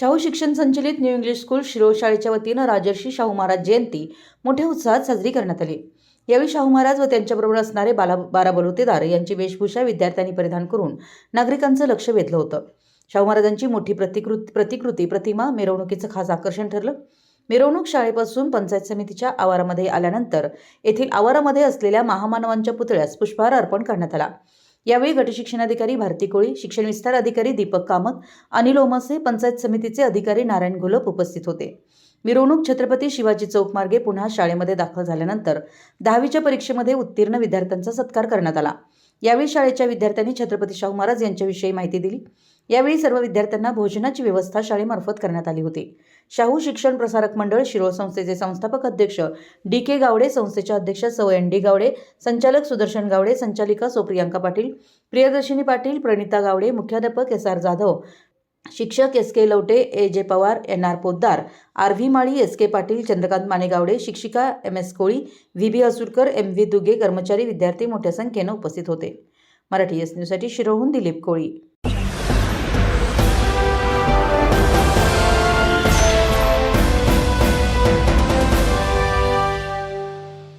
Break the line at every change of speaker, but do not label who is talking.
शाहू शिक्षण संचलित new English school Shirol शाळेच्या वतीनं राजर्षी शाहू महाराज जयंती मोठ्या उत्साहात साजरी करण्यात आली. यावेळी शाहू महाराज व त्यांच्याबरोबर असणारे बाला बारा बलुतेदार यांची वेशभूषा विद्यार्थ्यांनी परिधान करून नागरिकांचं लक्ष वेधलं होतं. शाहू महाराजांची मोठी प्रतिकृत प्रतिकृती प्रतिमा मिरवणुकीचं खास आकर्षण ठरलं. मिरवणूक शाळेपासून पंचायत समितीच्या आवारामध्ये आल्यानंतर येथील आवारामध्ये असलेल्या महामानवांच्या पुतळ्यास पुष्पहार अर्पण करण्यात आला. यावेळी गटशिक्षणाधिकारी भारती कोळी शिक्षण विस्तार अधिकारी दीपक कामत अनिल ओमसे पंचायत समितीचे अधिकारी नारायण घोलप उपस्थित होते. मिरवणूक छत्रपती शिवाजी चौक मार्गे पुन्हा शाळेमध्ये दाखल झाल्यानंतर दहावीच्या परीक्षेमध्ये उत्तीर्ण विद्यार्थ्यांचा सत्कार करण्यात आला. यावेळी शाळेच्या विद्यार्थ्यांनी छत्रपती शाहू महाराज यांच्याविषयी माहिती दिली. यावेळी सर्व विद्यार्थ्यांना भोजनाची व्यवस्था शाळेमार्फत करण्यात आली होती. शाहू शिक्षण प्रसारक मंडळ शिरोळ संस्थेचे संस्थापक अध्यक्ष डी के गावडे संस्थेच्या अध्यक्ष सौ एन डी गावडे संचालक सुदर्शन गावडे संचालिका सोप्रियांका पाटील प्रियदर्शिनी पाटील प्रणिता गावडे मुख्याध्यापक एस आर जाधव शिक्षक S K Lavate A J Pawar N R Poddar R V Mali S K Patil Chandrakant Manegavade शिक्षिका M S Koli V B Asurkar M V Duge कर्मचारी विद्यार्थी मोठ्या संख्येनं उपस्थित होते. मराठी एस न्यूजसाठी शिरोळहून दिलीप कोळी.